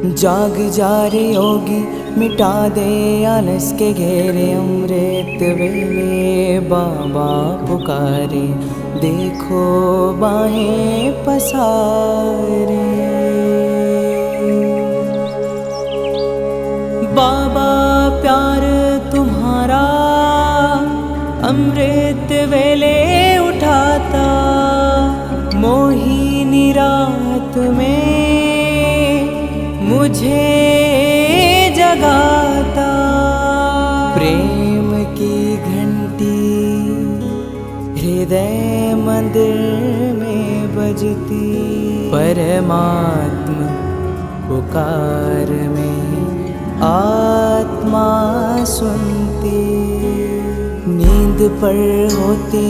जाग जा रे योगी मिटा दे आलस के घेरे अमृत वेले बाबा पुकारे देखो बाहें पसारे। बाबा प्यार तुम्हारा अमृत वेले उठाता मोहिनी रात में मुझे जगाता। प्रेम की घंटी हृदय मंदिर में बजती। परमात्मा पुकार में आत्मा सुनती। नींद पर होती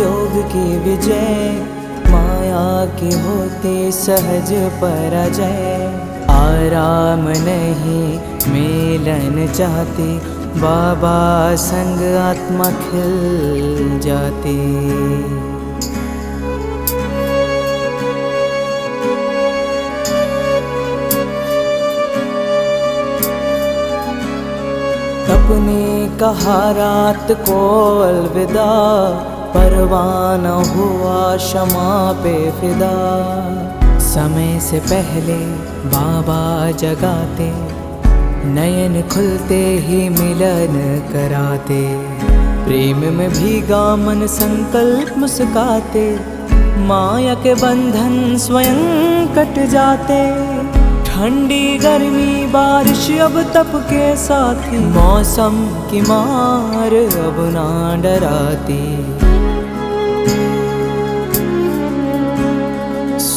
योग की विजय, माया के होते सहज पराजय। आराम नहीं, मिलन चाहते बाबा संग आत्मा खिल जाती। अपने कहा रात को अलविदा, परवान हुआ क्षमा पे फिदा। समय से पहले बाबा जगाते, नयन खुलते ही मिलन कराते। प्रेम में भीगा मन संकल्प मुस्काते, माया के बंधन स्वयं कट जाते। ठंडी गर्मी बारिश अब तप के साथी मौसम की मार अब ना डराती।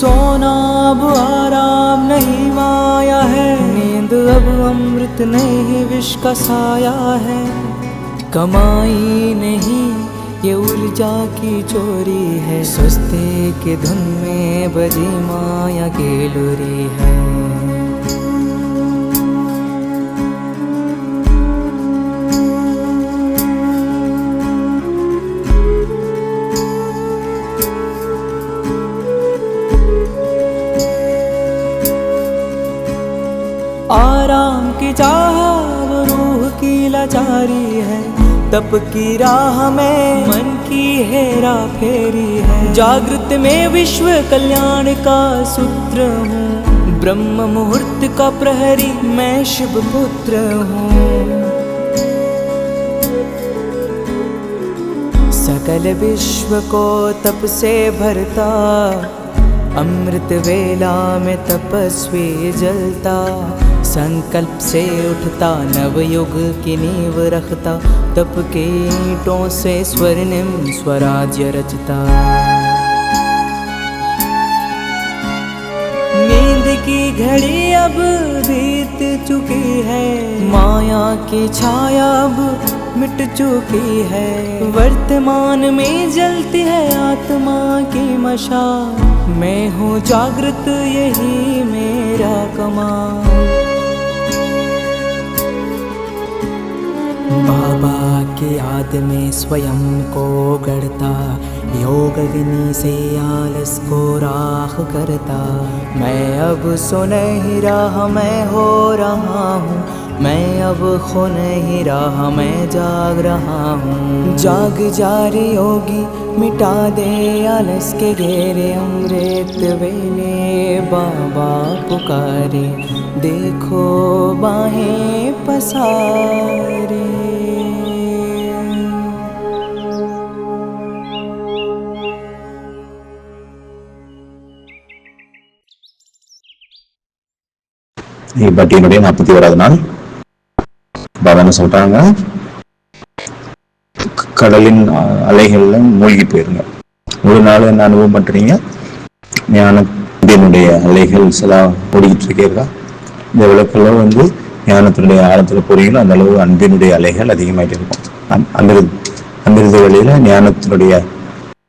सोना, अब आराम नहीं माया है। नींद अब अमृत नहीं, विष का साया है। कमाई नहीं, ये ऊर्जा की चोरी है। सस्ते के धुन में बजी माया के लुरी है। आराम की चाह रूह की लाचारी है। तप की राह में मन की हेरा फेरी है। जागृत में विश्व कल्याण का सूत्र हूँ। ब्रह्म मुहूर्त का प्रहरी मैं शिव पुत्र हूँ। सकल विश्व को तप से भरता, अमृत वेला में तपस्वी जलता। संकल्प से उठता, नवयुग की नींव रखता, तप के ईंटों से स्वर्णिम स्वराज्य रचता। नींद की घड़ी अब बीत चुकी है, माया की छाया अब मिट चुकी है, वर्तमान में जलती है आत्मा की मशा, मैं हूँ जागृत, यही मेरा कमाल। बाबा के याद में स्वयं को गढ़ता योग विनी से आलस को राख करता। मैं अब सो नहीं रहा मैं हो रहा हूँ, मैं अब खो नहीं रहा मैं जाग रहा हूँ। जाग जा रे योगी, मिटा दे आलस के घेरे अमृत वेले। बाबा पुकारे, देखो बाहें पसारे। பட்டியனுடைய நாற்பத்தி ஓராவது நாள். பாபா என்ன சொல்றாங்க கடலின் அலைகள்ல மூழ்கி போயிருங்க. ஒரு நாள் என்ன அனுபவம் பண்றீங்க? ஞானத்தினுடைய அலைகள் சில ஓடிக்கிட்டு இருக்கீங்களா இந்த விளக்குல வந்து ஞானத்தினுடைய ஆழத்துல போறீங்களோ அந்த அளவு அன்பினுடைய அலைகள் அதிகமாயிட்டு இருக்கும். அம்- அமிர்த அமிர்த வழியில ஞானத்தினுடைய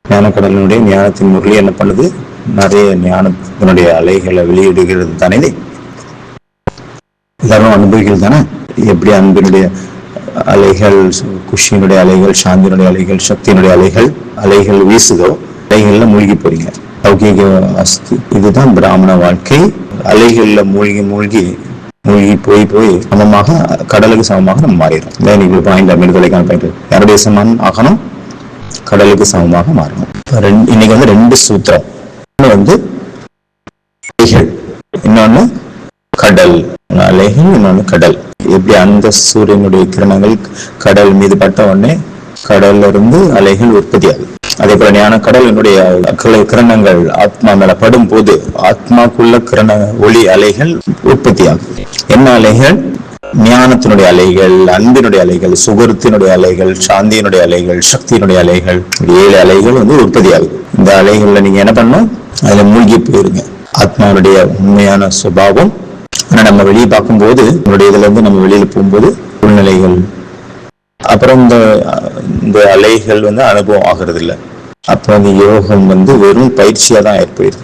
ஞானக்கடலினுடைய ஞானத்தின் முரளி என்ன பண்ணுது? நிறைய ஞானத்தினுடைய அலைகளை வெளியிடுகிறது தானே எல்லாரும் அனுபவிகள் தானே? எப்படி அன்பினுடைய அலைகள் குஷியினுடைய அலைகள் சாந்தியினுடைய அலைகள் சக்தியினுடைய அலைகள் அலைகள் வீசுதோ அலைகள்ல மூழ்கி போறீங்க. லௌகீக அஸ்தி இதுதான் பிராமண வாழ்க்கை. அலைகள்ல மூழ்கி மூழ்கி மூழ்கி போய் போய் சமமாக கடலுக்கு சமமாக நம்ம மாறிடும் இதான் இன்னைக்கு பாயிண்ட் மிருதலைக்கான பாயிண்ட் யாருடைய சமம் ஆகணும்? கடலுக்கு சமமாக மாறணும். ரெண்டு- இன்னைக்கு வந்து ரெண்டு சூத்திரம். ஒன்று வந்து அலைகள். இன்னொன்னு கடல். அலைகள் இன்னொன்னு கடல். எப்படி அந்த சூரியனுடைய கிரணங்கள் கடல் மீது பட்ட உடனே கடல்ல இருந்து அலைகள் உற்பத்தி அதே போல ஞான கடலினுடைய கிர- கிரணங்கள் ஆத்மா மேல படும் போது ஆத்மாக்குள்ள கிரண ஒளி அலைகள் உற்பத்தியாகும். என்ன அலைகள்? ஞானத்தினுடைய அலைகள் அன்பினுடைய அலைகள் சுகரத்தினுடைய அலைகள் சாந்தியினுடைய அலைகள் சக்தியினுடைய அலைகள் ஏழு அலைகள் வந்து உற்பத்தியாகுது இந்த அலைகள்ல நீங்க என்ன பண்ணும் அதுல மூழ்கி போயிருங்க. ஆத்மாவுடைய உண்மையான சுபாவம் ஆனா நம்ம வெளியே பார்க்கும்போது நம்மளுடைய இதுல இருந்து நம்ம வெளியில போகும்போது சூழ்நிலைகள். அப்புறம் இந்த இந்த அலைகள் வந்து அனுபவம் ஆகிறது இல்லை அப்போ அந்த யோகம் வந்து வெறும் பயிற்சியா தான் ஏற்படுது.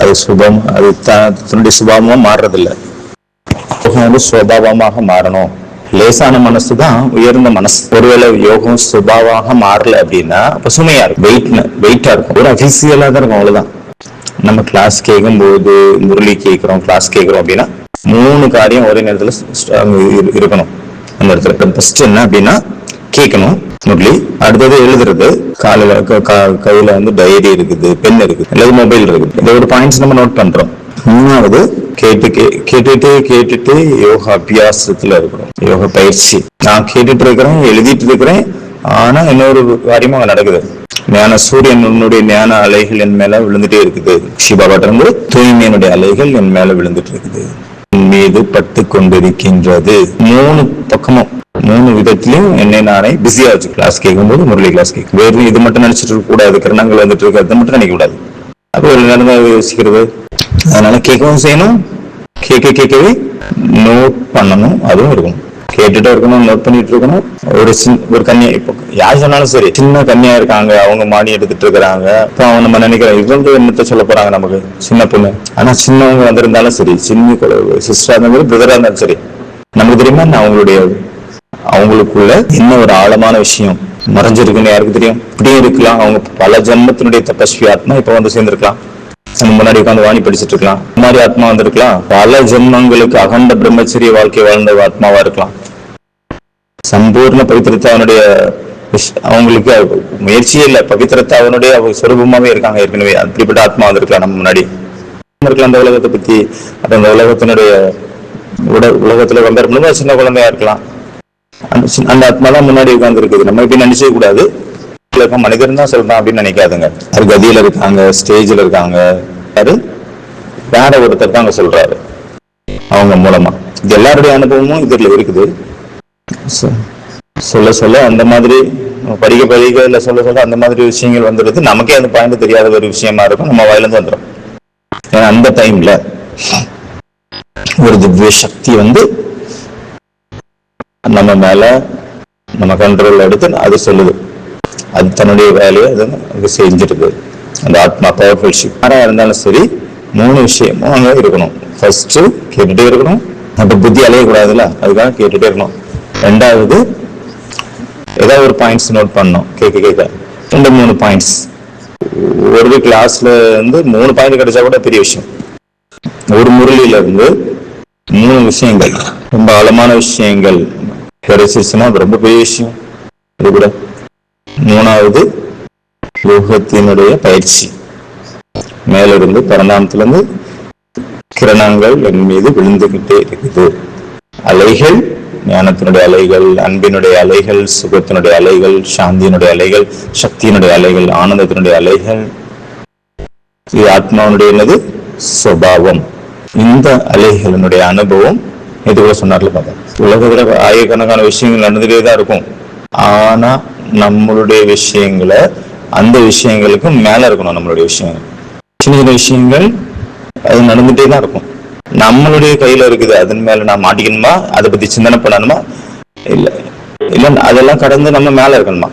அது சுபம் அது தன்னுடைய சுபாவமா மாறுறதில்ல. யோகம் வந்து சுபாவமாக மாறணும். லேசான மனசு தான் உயர்ந்த மனசு. ஒருவேளை யோகம் சுபாவமாக மாறல அப்படின்னா அப்ப சுமையா இருக்கும். வெயிட் வெயிட்டா இருக்கும். ஒரு அஃபிசியலா தான் இருக்கும் அவ்வளவுதான். நம்ம கிளாஸ் கேட்கும்போது முரளி கேட்குறோம் கிளாஸ் கேட்குறோம் அப்படின்னா மூணு காரியம் ஒரே நேரத்தில் இரு- இருக்கணும். அந்த இடத்துல ஃபர்ஸ்ட் என்ன அப்படின்னா கேட்கணும் முரளி. அடுத்தது எழுதுறது. காலையில் க- க- வந்து டைரி இருக்குது பென் இருக்குது அல்லது மொபைல் இருக்குது. இதோட ஒரு பாயிண்ட்ஸ் நம்ம நோட் பண்ணுறோம் மூணாவது கேட்டு கே- கேட்டுட்டு கேட்டுட்டு யோகா அபியாசத்தில் இருக்கணும். யோகா பயிற்சி. நான் கேட்டுட்டு இருக்கிறேன் எழுதிட்டு இருக்கிறேன் ஆனால் இன்னொரு காரியமும் நடக்குது. ஞான சூரியனுடைய ஞான அலைகள் என் மேல விழுந்துட்டே இருக்குது. சிவபாட்ட தூய்மையினுடைய அலைகள் என் மேல விழுந்துட்டு இருக்குது. மீது பட்டு கொண்டிருக்கின்றது. மூணு பக்கமும் மூணு விதத்திலையும் என்னை நானே பிஸியா வச்சு கிளாஸ் கேட்கும்போது முரளி கிளாஸ் கேட்கும் வேறு இது மட்டும் நினைச்சிட்டு இருக்க கூடாது கிரணங்கள் வந்துட்டு இருக்கு அதை மட்டும் நினைக்க கூடாது. அப்போ ஒரு நேரம் யோசிக்கிறது. அதனால கேட்கவும் செய்யணும். கேட்க கேட்கவே நோட் பண்ணணும். அதுவும் இருக்கும் கேட்டுட்டே இருக்கணும் நோட் பண்ணிட்டு இருக்கணும். ஒரு சின்ன ஒரு கன்னியா இப்போ யார் சொன்னாலும் சரி சின்ன கன்னியா இருக்காங்க அவங்க மாடி எடுத்துட்டு இருக்கிறாங்க. இப்போ அவங்க நம்ம நினைக்கிறோம் இவங்க என்னத்த சொல்ல போறாங்க நமக்கு? சின்ன பொண்ணு. ஆனா சின்னவங்க வந்திருந்தாலும் சரி சின்ன சிஸ்டரா இருந்தாலும் பிரதரா இருந்தாலும் சரி நமக்கு தெரியுமா நான் அவங்களுடைய அவங்களுக்குள்ள என்ன ஒரு ஆழமான விஷயம்? மறைஞ்சிருக்குன்னு யாருக்கு தெரியும்? இப்படியும் இருக்கலாம். அவங்க பல ஜென்மத்தினுடைய தபஸ்வி ஆத்மா இப்ப வந்து சேர்ந்திருக்கலாம். நம்ம முன்னாடி உட்காந்து வாணி படிச்சுட்டு இருக்கலாம். முன்னாடி மாதிரி ஆத்மா வந்திருக்கலாம். பல ஜென்மங்களுக்கு அகண்ட பிரம்மச்சரிய வாழ்க்கை வாழ்ந்த ஆத்மாவா இருக்கலாம். சம்பூர்ண பவித்திரத்தை அவனுடைய அவங்களுக்கு முயற்சியே இல்லை. பவித்திரத்தை அவனுடைய அவங்க சொரூபமாவே இருக்காங்க ஏற்கனவே. அப்படிப்பட்ட ஆத்மா வந்திருக்கலாம் நம்ம முன்னாடி. இருக்கலாம் அந்த உலகத்தை பத்தி. அந்த உலகத்தினுடைய உட உலகத்துல கம்பேர் சின்ன குழந்தையா இருக்கலாம். அந்த சின்ன- அந்த ஆத்மா தான் முன்னாடி உட்கார்ந்து இருக்குது நம்ம இப்படி நினைச்சே கூடாது. இருக்க மனிதன் தான் சொல்றான் அப்படின்னு நினைக்காதுங்க. அது கதியில இருக்காங்க ஸ்டேஜ்ல இருக்காங்க. அது வேற ஒருத்தர் தான் அங்க சொல்றாரு. அவங்க மூலமா. இது எல்லாருடைய அனுபவமும் இதுல இருக்குது. சொல்ல சொல்ல அந்த மாதிரி படிக்க படிக்க இல்ல சொல்ல சொல்ல அந்த மாதிரி விஷயங்கள் வந்துடுது. நமக்கே அந்த பாயிண்ட் தெரியாத ஒரு விஷயமா இருக்கும். நம்ம வாயிலிருந்து வந்துடும் ஏன்னா அந்த டைம்ல ஒரு திவ்ய சக்தி வந்து நம்ம மேல நம்ம கண்ட்ரோல் எடுத்து அது சொல்லுது. அது தன்னுடைய வேலையை அது அது அந்த ஆத்மா பவர்ஃபுல் ஷிப் யாரா இருந்தாலும் சரி மூணு விஷயமும் அங்க இருக்கணும். ஃபர்ஸ்ட் கேட்டுட்டே இருக்கணும். நம்ம புத்தி அலையக்கூடாதுல்ல? அதுக்காக கேட்டுட்டே இருக்கணும். ரெண்டாவது ஏதாவது ஒரு பாயிண்ட்ஸ் நோட் பண்ணோம் கேட்க கேட்க ரெண்டு மூணு பாயிண்ட்ஸ் ஒரு கிளாஸ்ல இருந்து மூணு பாயிண்ட் கிடைச்சா கூட பெரிய விஷயம். ஒரு முரளியில இருந்து மூணு விஷயங்கள். ரொம்ப ஆழமான விஷயங்கள். கிடைச்சிருச்சுன்னா அது ரொம்ப பெரிய விஷயம். இது கூட. மூணாவது யோகத்தினுடைய பயிற்சி. மேலிருந்து பரந்தாமத்திலிருந்து கிரணங்கள் என் மீது விழுந்துகிட்டே இருக்குது. அலைகள் ஞானத்தினுடைய அலைகள் அன்பினுடைய அலைகள் சுகத்தினுடைய அலைகள் சாந்தியினுடைய அலைகள் சக்தியினுடைய அலைகள் ஆனந்தத்தினுடைய அலைகள். இது ஆத்மாவுடைய என்னது? சுபாவம். இந்த அலைகளினுடைய அனுபவம் இது கூட சொன்னார்ல பார்த்தா உலகத்துல ஆயிரக்கணக்கான விஷயங்கள் நடந்துட்டே தான் இருக்கும். ஆனா நம்மளுடைய விஷயங்களை அந்த விஷயங்களுக்கும் மேல இருக்கணும் நம்மளுடைய விஷயங்கள். சின்ன சின்ன விஷயங்கள் அது நடந்துட்டே தான் இருக்கும். நம்மளுடைய கையில இருக்குது அதன் மேல நான் மாட்டிக்கணுமா? அதை பத்தி சிந்தனை பண்ணணுமா? இல்ல. இல்ல அதெல்லாம் கடந்து நம்ம மேல இருக்கணுமா?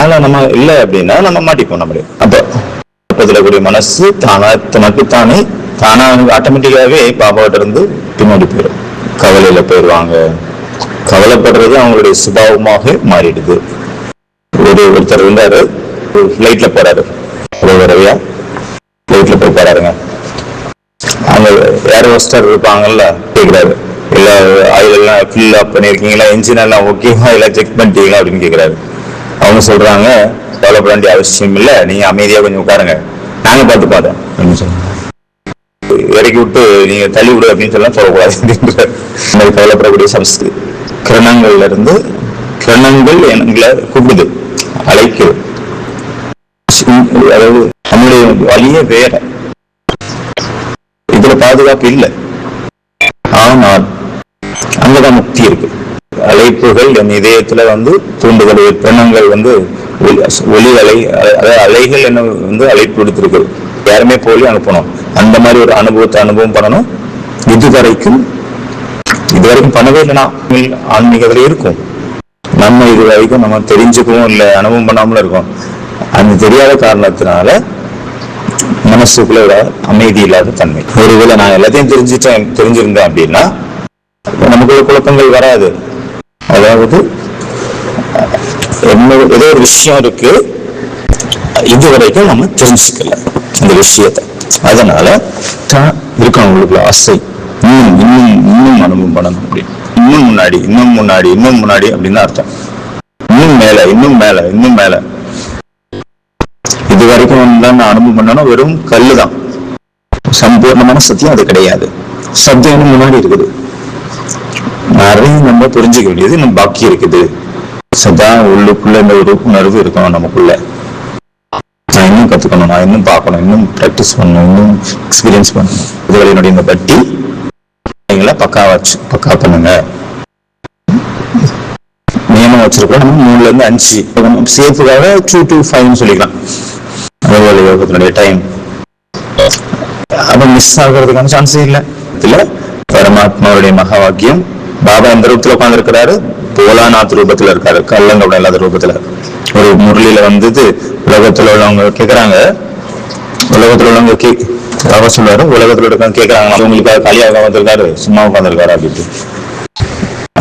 மேல நம்ம இல்ல அப்படின்னா நம்ம மாட்டிப்போம் நம்மளே. அப்ப பக்கத்துல கூடிய மனசு தானா தனக்கு தானே தானா ஆட்டோமேட்டிக்காவே பாபாட்ட இருந்து பின்னாடி போயிடும் கவலையில போயிடுவாங்க கவலைப்படுறது அவங்களுடைய சுபாவமாக மாறிடுது. ஒரு ஒருத்தர் இருந்தாரு ஃபிளைட்ல போறாரு. ரவியா ஃபிளைட்ல போய் போறாருங்க ஏர் ஹோஸ்டர் இருப்பாங்கல்ல? கேட்குறாரு. இல்ல ஆயிலெல்லாம் ஃபில் அப் பண்ணிருக்கீங்களா இன்ஜின் எல்லாம் ஓகேவா எல்லாம் செக் பண்ணிட்டீங்களா? அப்படின்னு கேக்குறாரு அவங்க சொல்றாங்க கவலைப்பட வேண்டிய அவசியம் இல்ல. நீங்க அமைதியா கொஞ்சம் உட்காருங்க. நாங்க பார்த்து பார்த்தோம் அப்படின்னு இறக்கி விட்டு நீங்க தள்ளி விடு அப்படின்னு சொல்லலாம் சொல்லக்கூடாது அப்படின்ற மாதிரி கவலைப்படக்கூடிய சம்ஸ்து கிரணங்கள்ல இருந்து கிரணங்கள் எங்களை கூப்பிடுது. அழைக்குது அதாவது நம்முடைய வழியே வேற. பாதுகாப்பு இல்லை. ஆனால் அங்கதான் முக்தி இருக்கு. அழைப்புகள் என் இதயத்துல வந்து தூண்டுதல் எண்ணங்கள் வந்து ஒளி அலை அதாவது அலைகள் என்ன வந்து அழைப்பு விடுத்திருக்கு யாருமே போலி அனுப்பணும் அந்த மாதிரி ஒரு அனுபவத்தை அனுபவம் பண்ணணும். இதுவரைக்கும் இதுவரைக்கும் பண்ணவே இல்லைனா ஆன்மீகத்துல இருக்கும். நம்ம இது வரைக்கும் நம்ம தெரிஞ்சுக்கவும் இல்லை அனுபவம் பண்ணாமலும் இருக்கோம். அந்த தெரியாத காரணத்தினால மனசுக்குள்ள ஒரு அமைதி இல்லாத தன்மை. ஒருவேளை நான் எல்லாத்தையும் தெரிஞ்சுட்டேன் தெரிஞ்சிருந்தேன் அப்படின்னா நமக்குள்ள குழப்பங்கள் வராது. அதாவது என்ன ஏதோ ஒரு விஷயம் இருக்கு. இது வரைக்கும் நம்ம தெரிஞ்சுக்கல இந்த விஷயத்தை. அதனால தான் இருக்கும் அவங்களுக்குள்ள ஆசை. இன்னும் இன்னும் இன்னும் அனுபவம் பண்ணணும் அப்படின்னு இன்னும் முன்னாடி இன்னும் முன்னாடி இன்னும் முன்னாடி அப்படின்னு அர்த்தம். இன்னும் மேல இன்னும் மேல இன்னும் மேல. இது வரைக்கும் தான் நான் அனுபவம் பண்ணணும் வெறும் கல்லு தான் சம்பூர்ணமான சத்தியம் அது கிடையாது. சத்தியம் முன்னாடி இருக்குது. நிறைய நம்ம புரிஞ்சுக்க வேண்டியது நம்ம பாக்கி இருக்குது. சதா உள்ளுக்குள்ள இந்த ஒரு உணர்வு இருக்கணும் நமக்குள்ள. நான் இன்னும் கத்துக்கணும் நான் இன்னும் பார்க்கணும் இன்னும் ப்ராக்டிஸ் பண்ணணும் இன்னும் எக்ஸ்பீரியன்ஸ் பண்ணணும். இதுவரை என்னுடைய இந்த பட்டி நீங்களா பக்கா வச்சு பக்கா பண்ணுங்க. நியமம் வச்சிருக்கோம் நம்ம மூணுல இருந்து அஞ்சு. சேஃபுக்காக டூ டு ஃபைவ்னு சொல்லிக்கலாம். அறுபது யோகத்தினுடைய டைம் அப்ப மிஸ் ஆகிறதுக்கான சான்ஸே இல்லை. இதுல பரமாத்மாவுடைய மகா வாக்கியம் பாபா எந்த ரூபத்துல உட்கார்ந்து இருக்கிறாரு போலாநாத் ரூபத்துல இருக்காரு. கல்லங்கப்படம் இல்லாத ரூபத்துல. ஒரு முரளியில வந்தது உலகத்துல உள்ளவங்க கேக்குறாங்க. உலகத்துல உள்ளவங்க கே பாபா சொல்றாரு உலகத்துல இருக்காங்க கேக்குறாங்க. உங்களுக்காக காலியாக வந்திருக்காரு. சும்மா உட்காந்துருக்காரு அப்படின்ட்டு.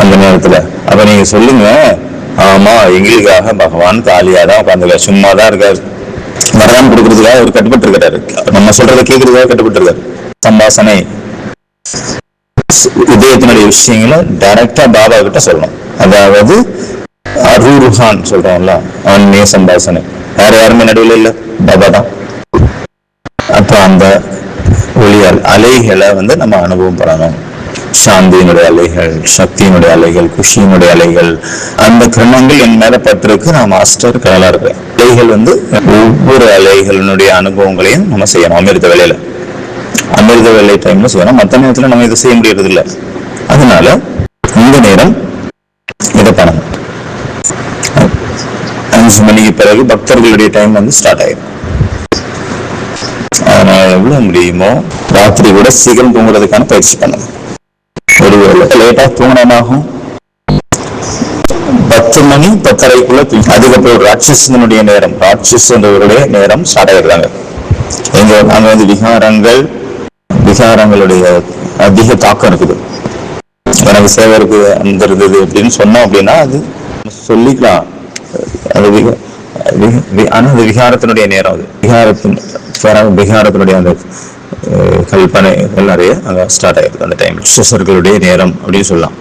அந்த நேரத்துல. அப்ப நீங்க சொல்லுங்க ஆமா எங்களுக்காக பகவான் காலியா தான் உட்காந்துருக்காரு சும்மா தான் இருக்காரு. வரதானம் கொடுக்கறதுக்காக அவர் கட்டுப்பட்டு இருக்கிறாரு நம்ம சொல்றதை கேட்கறதுக்காக கட்டுப்பட்டு இருக்காரு சம்பாசனை இதயத்தினுடைய விஷயங்களை டைரக்டா பாபா கிட்ட சொல்லணும். அதாவது அரூருஹான் சொல்றோம்ல ஆன்மீக சம்பாசனை வேற யாருமே நடுவில் இல்ல. பாபா தான். அப்ப அந்த ஒளி அலைகளை வந்து நம்ம அனுபவம் பண்ணணும். சாந்தியினுடைய அலைகள் சக்தியினுடைய அலைகள் குஷியினுடைய அலைகள் அந்த கிரணங்கள் என் மேல பட்டிருக்கு. நான் மாஸ்டர் கடலா அலைகள் வந்து ஒவ்வொரு அலைகளினுடைய அனுபவங்களையும் நம்ம செய்யணும். அமிர்த வேலையில. அமிர்த வேலை டைம்ல செய்யணும். மற்ற நேரத்துல நம்ம இதை செய்ய முடியறது இல்ல அதனால இந்த நேரம் இதை பண்ணணும். அஞ்சு மணிக்கு பிறகு பக்தர்களுடைய டைம் வந்து ஸ்டார்ட் ஆயிடும் அதனால எவ்வளவு முடியுமோ ராத்திரி கூட சீக்கிரம் தூங்குறதுக்கான பயிற்சி பண்ணணும். ஒருவேளை லேட்டா தூங்கணமாகும் பத்து மணி பத்தரைக்குள்ள தூங்கி அதுக்கப்புறம் ராட்சசனுடைய நேரம். ராட்சசனுடைய நேரம் ஸ்டார்ட் ஆகிடுறாங்க எங்க அங்க வந்து விகாரங்கள் விகாரங்களுடைய அதிக தாக்கம் இருக்குது. எனக்கு சேவருக்கு அந்த இருந்தது அப்படின்னு சொன்னோம் அப்படின்னா அது சொல்லிக்கலாம். அது ஆனால் ஆனா அது விகாரத்தினுடைய நேரம் அது. விகாரத்தின் விகாரத்தினுடைய அந்த கல்பனைகள் நிறைய அங்க ஸ்டார்ட் ஆயிருக்கு அந்த டைம் சுசர்களுடைய நேரம் அப்படின்னு சொல்லலாம்.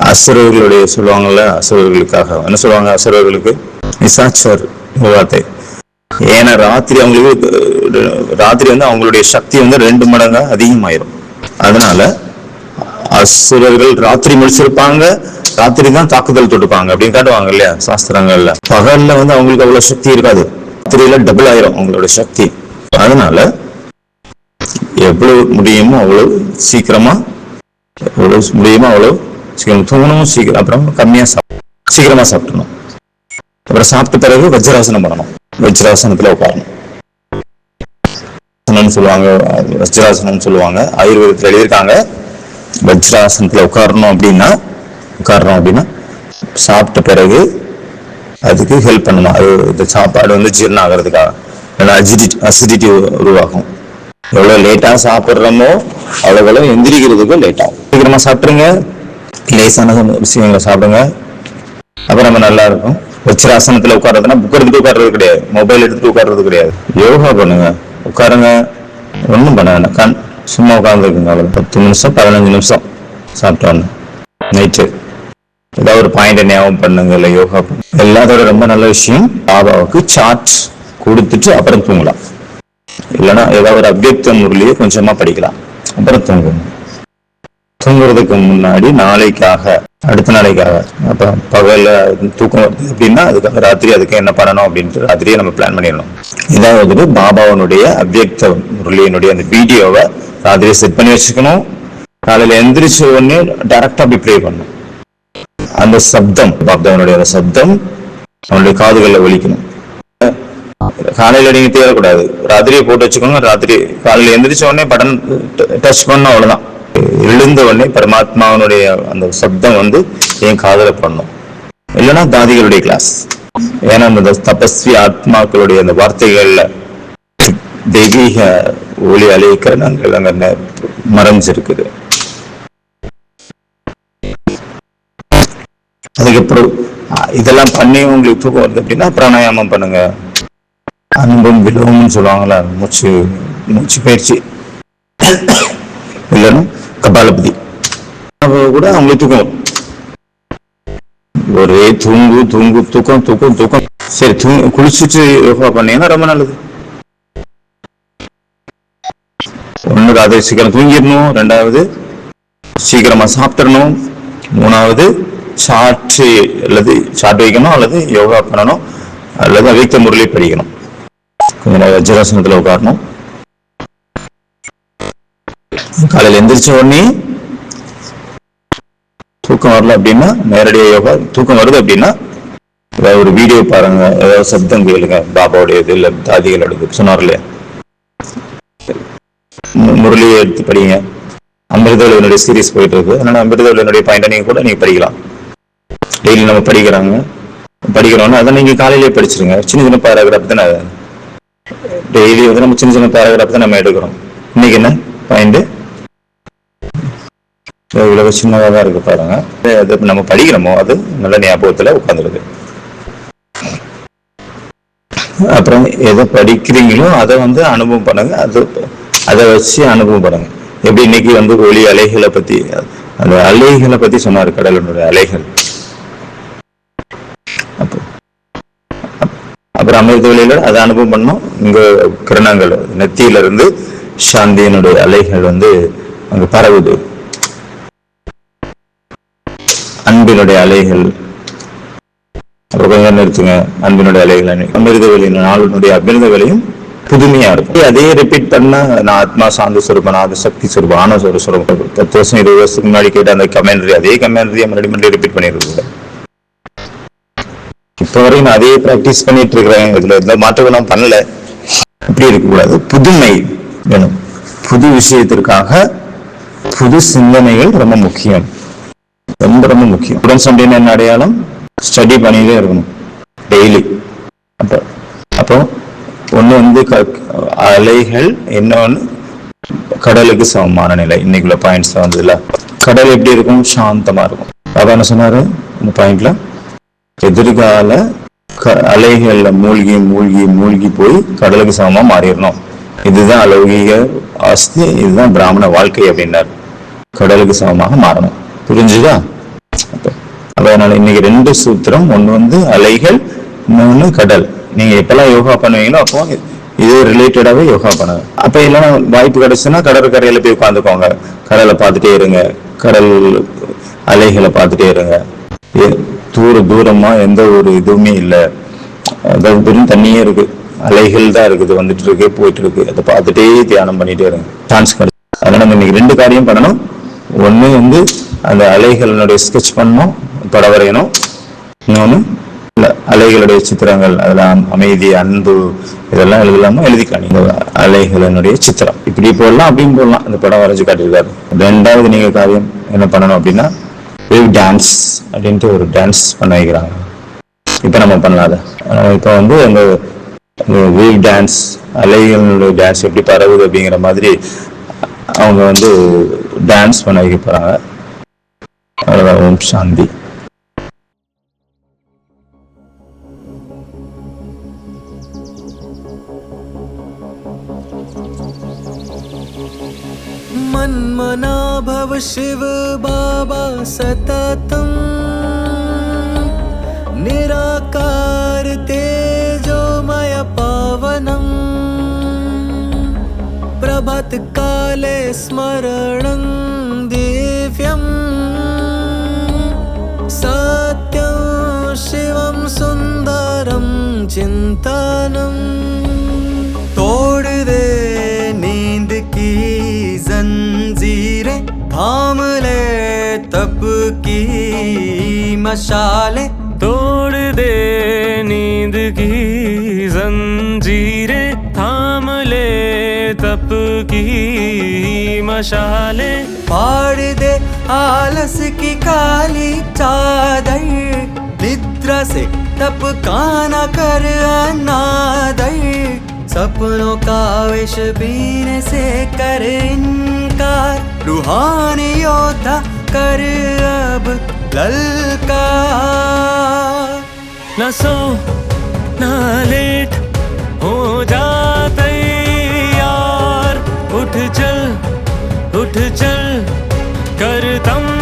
அசுரர்களுடைய சொல்லுவாங்கல்ல அசுரர்களுக்காக. என்ன சொல்லுவாங்க அசுரர்களுக்கு? நிசாச்சர் வார்த்தை ஏன்னா ராத்திரி அவங்களுக்கு ராத்திரி வந்து அவங்களுடைய சக்தி வந்து ரெண்டு மடங்காக அதிகமாயிரும். அதனால அசுரர்கள் ராத்திரி முடிச்சிருப்பாங்க ராத்திரி தான் தாக்குதல் தொடுப்பாங்க அப்படின்னு காட்டுவாங்க இல்லையா சாஸ்திரங்கள்ல. பகல்ல வந்து அவங்களுக்கு அவ்வளவு சக்தி இருக்காது. ராத்திரியில டபுள் ஆயிரும் அவங்களோட சக்தி. அதனால எவ்வளவு முடியுமோ அவ்வளவு சீக்கிரமா எவ்வளவு முடியுமோ அவ்வளவு சீக்கிரம் தூங்கணும் சீக்கிரம் அப்புறம் கம்மியா சாப்பிடணும். சீக்கிரமா சாப்பிடணும். அப்புறம் சாப்பிட்ட பிறகு வஜ்ராசனம் பண்ணணும். வஜ்ராசனத்துல உட்காரணும். சொல்லுவாங்க வஜ்ராசனம் சொல்லுவாங்க. ஆயுர்வேதத்துல எழுதியிருக்காங்க வஜ்ராசனத்துல உட்காரணும் அப்படின்னா உட்காரணும் அப்படின்னா சாப்பிட்ட பிறகு அதுக்கு ஹெல்ப் பண்ணணும். அது இந்த சாப்பாடு வந்து ஜீரணம் ஆகிறதுக்காக. இல்லைன்னா அசிடிட்டி அசிடிட்டி உருவாகும் எவ்வளவு லேட்டா சாப்பிட்றோமோ அவ்வளவு எந்திரிக்கிறதுக்கு லேட் ஆகும். சீக்கிரமா சாப்பிட்ருங்க லேசான விஷயங்களை சாப்பிடுங்க. அப்புறம் நம்ம நல்லா இருக்கும். வச்சிராசனத்துல உட்கார்றதுனா புக் எடுத்துட்டு உட்கார்றது கிடையாது. மொபைல் எடுத்துட்டு உட்கார்றது கிடையாது. யோகா பண்ணுங்க. உட்காருங்க. ஒன்றும் பண்ண வேண்டாம். கண் சும்மா உட்காந்துருக்குங்க அவ்வளோ பத்து நிமிஷம் பதினஞ்சு நிமிஷம் சாப்பிட்டோன்னு நைட்டு ஏதாவது ஒரு பாயிண்ட் ஞாபகம் பண்ணுங்க. இல்லை யோகா பண்ணுங்க எல்லாத்தோட ரொம்ப நல்ல விஷயம். பாபாவுக்கு சார்ட் கொடுத்துட்டு அப்புறம் தூங்கலாம். இல்லைன்னா ஏதாவது ஒரு அவ்வியக்த முரளியை கொஞ்சமா படிக்கலாம். அப்புறம் தூங்குங்க தூங்குறதுக்கு முன்னாடி நாளைக்காக அடுத்த நாளைக்காக. அப்ப பகல தூக்கம் வருது அப்படின்னா அதுக்காக ராத்திரி அதுக்கு என்ன பண்ணணும் அப்படின்ட்டு ராத்திரியே நம்ம பிளான் பண்ணிடணும். இதாவது பாபாவனுடைய அவ்வியக்த முரளியினுடைய அந்த வீடியோவை ராத்திரியை செட் பண்ணி வச்சுக்கணும். காலையில எந்திரிச்ச உடனே டைரக்டா அப்படி ப்ரே பண்ணணும். அந்த சப்தம் பாப்தவனுடைய அந்த சப்தம் அவனுடைய காதுகளில் ஒழிக்கணும் காலையில் நீங்கள் தேடக்கூடாது. ராத்திரியை போட்டு வச்சுக்கோங்க ராத்திரி காலையில எந்திரிச்ச உடனே பட்டன் டச் பண்ண அவ்வளவுதான். எழுந்த உடனே பரமாத்மாவனுடைய அந்த சப்தம் வந்து என் காதல பண்ணும். இல்லைன்னா தாதிகளுடைய கிளாஸ் ஏன்னா அந்த தபஸ்வி ஆத்மாக்களுடைய அந்த வார்த்தைகள்ல தெய்வீக ஒளி அலைக்கரணங்கள் அங்க மறைஞ்சிருக்குது. அதுக்கப்புறம் இதெல்லாம் பண்ணி உங்களுக்கு தூக்கம் வருது அப்படின்னா பிராணாயாமம் பண்ணுங்க. அன்பும் விலோமும் சொல்லுவாங்களா மூச்சு மூச்சு பயிற்சி. இல்லைன்னா கபாலபதி. கூட அவங்களுக்கு தூக்கம் வரும். ஒரே தூங்கு தூங்கு தூக்கம் தூக்கம் தூக்கம். சரி தூங்க குளிச்சுட்டு யோகா பண்ணீங்கன்னா ரொம்ப நல்லது. ஒன்று ராத்திரி சீக்கிரம் தூங்கிடணும். ரெண்டாவது சீக்கிரமா சாப்பிடணும். மூணாவது சாட்சி அல்லது சாட் வைக்கணும் அல்லது யோகா பண்ணணும். அல்லது அவித்த முரளி படிக்கணும். கொஞ்ச நேரம் வஜ்ராசனத்துல உட்காரணும். காலையில் எந்திரிச்ச உடனே தூக்கம் வரல அப்படின்னா நேரடியாக யோகா தூக்கம் வருது அப்படின்னா ஏதாவது ஒரு வீடியோ பாருங்க ஏதாவது சப்தம் கேளுங்க. பாபாவுடைய இது இல்லை தாதிகள் அடுத்து சொன்னார் இல்லையா? மு- முரளியை எடுத்து படிங்க. அமிர்தவளியனுடைய சீரீஸ் போயிட்டு இருக்கு அதனால அமிர்தவளியனுடைய பாயிண்டை நீங்க கூட நீங்க படிக்கலாம். டெய்லி நம்ம படிக்கிறாங்க. படிக்கிறோன்னா அதை நீங்க காலையிலேயே படிச்சிருங்க. சின்ன சின்ன பேராகிராஃப் தானே டெய்லி வந்து நம்ம சின்ன சின்ன பேராகிராஃப் தான் நம்ம எடுக்கிறோம். இன்னைக்கு என்ன? பாயிண்ட் இவ்வளவு சின்னதாக தான் இருக்கு பாருங்க. அது நம்ம படிக்கிறோமோ அது நல்ல ஞாபகத்துல உட்காந்துருது அப்புறம் எதை படிக்கிறீங்களோ அதை வந்து அனுபவம் பண்ணுங்க. அது அதை வச்சு அனுபவம் பண்ணுங்க. எப்படி இன்னைக்கு வந்து ஒளி அலைகளை பத்தி அந்த அலைகளை பத்தி சொன்னாரு கடலினுடைய அலைகள். ஒரு அமிர்த வழியில அதை அனுபவம் பண்ணோம். இங்க கிரணங்கள் நெத்தியில இருந்து சாந்தியினுடைய அலைகள் வந்து அங்க பரவுது. அன்பினுடைய அலைகள். அப்புறம் நிறுத்துங்க. அன்பினுடைய அலைகள் அமிர்த வெளியின் நாளினுடைய அமிர்த வெளியும் புதுமையா இருக்கும். அதே ரிப்பீட் பண்ணா நான் ஆத்மா சாந்தி சுரூபம் நான் சக்தி சுரூபம் ஆன சுரூபம் பத்து வருஷம் இருபது வருஷத்துக்கு முன்னாடி கேட்ட அந்த கமெண்ட்ரி அதே கமெண்ட்ரியை மறுபடியும் ரிப்பீட் பண்ணிருக்கேன் இப்போ வரையும் நான் அதே ப்ராக்டிஸ் பண்ணிட்டு இருக்கிறேன் இதில் எந்த மாற்றமும் நான் பண்ணல. அப்படி இருக்கக்கூடாது. புதுமை வேணும். புது விஷயத்திற்காக புது சிந்தனைகள் ரொம்ப முக்கியம். ரொம்ப ரொம்ப முக்கியம். ஸ்டூடெண்ட்ஸ் அப்படின்னு என்ன அடையாளம்? ஸ்டடி பண்ணிட்டே இருக்கணும். டெய்லி அப்போ அப்போ ஒண்ணு வந்து க- அலைகள் இன்னொன்னு கடலுக்கு சமமான நிலை. இன்னைக்குள்ள பாயிண்ட்ஸ் வந்ததுல. கடல் எப்படி இருக்கும்? சாந்தமா இருக்கும். அதான் என்ன சொன்னாரு? இந்த பாயிண்ட்ல எதிர்கால க- அலைகள்ல மூழ்கி மூழ்கி மூழ்கி போய் கடலுக்கு சமமா மாறிடணும். இதுதான் அலௌகிக ஆஸ்தி இதுதான் பிராமண வாழ்க்கை அப்படின்னார். கடலுக்கு சமமாக மாறணும். புரிஞ்சுதா? அதனால இன்னைக்கு ரெண்டு சூத்திரம். ஒன்று வந்து அலைகள் இன்னொன்று கடல். நீங்க எப்பெல்லாம் யோகா பண்ணுவீங்களோ அப்போ இது ரிலேட்டடாகவே யோகா பண்ணுங்க அப்போ இல்லைன்னா வாய்ப்பு கிடைச்சுன்னா கடற்கரையில் போய் உட்காந்துக்கோங்க. கடலை பார்த்துட்டே இருங்க. கடல் அலைகளை பார்த்துட்டே இருங்க. தூர தூரமா எந்த ஒரு இதுவுமே இல்லை. அதாவது வெறும் தண்ணியே இருக்கு. அலைகள் தான் இருக்குது. வந்துட்டு இருக்கு போயிட்டு இருக்கு. அதை பார்த்துட்டே தியானம் பண்ணிட்டே இருங்க. சான்ஸ் கிடைச்சு. அதனால நம்ம இன்னைக்கு ரெண்டு காரியம் பண்ணணும். ஒண்ணு வந்து அந்த அலைகளினுடைய ஸ்கெட்ச் பண்ணணும். படம் வரையணும் இன்னொன்னு அலைகளுடைய சித்திரங்கள் அதெல்லாம் அமைதி அன்பு இதெல்லாம் எழுதலாமா? எழுதிக்கலாம். இந்த அலைகளினுடைய சித்திரம். இப்படி போடலாம் அப்படின்னு போடலாம். அந்த படம் வரைஞ்சு காட்டியிருக்காரு. ரெண்டாவது நீங்க காரியம் என்ன பண்ணணும் அப்படின்னா வேவ் டான்ஸ் அப்படின்ட்டு ஒரு டான்ஸ் பண்ண வைக்கிறாங்க. இப்போ நம்ம பண்ணலாம் அதை. இப்போ வந்து அந்த வேவ் டான்ஸ் அலைகளுடைய டான்ஸ் எப்படி பரவுது அப்படிங்கிற மாதிரி அவங்க வந்து டான்ஸ் பண்ண வைக்க போகிறாங்க அவ்வளவுதான். ஓம் சாந்தி. भव शिव बाबा सततम्। निराकार तेजोमय पावनम्। प्रभातकाले स्मरणं दिव्यम्। सत्यं शिवं सुन्दरं चिन्तनम् तप की मशाले तोड़ दे, नींद की जंजीरें थाम ले, तप की मशाले फाड़ दे, आलस की काली चादर, निद्रा से तप काना कर अनादर। सपनों का विष पीने से कर इनकार, रूहानी योद्धा कर अब ललका। न सो, न लेट हो जाते यार। उठ चल उठ चल, कर तम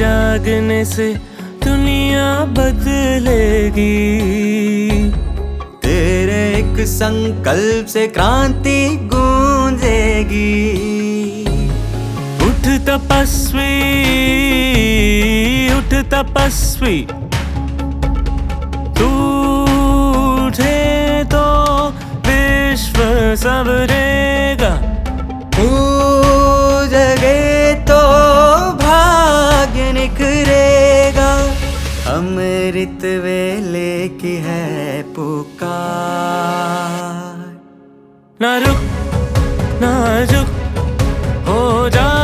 जागने से दुनिया बदलेगी। तेरे एक संकल्प से क्रांति गूंजेगी। उठ तपस्वी उठ तपस्वी। तू उठे तो विश्व सबरेगा अमृत वेले की है पुकार। ना रुक ना झुक हो जा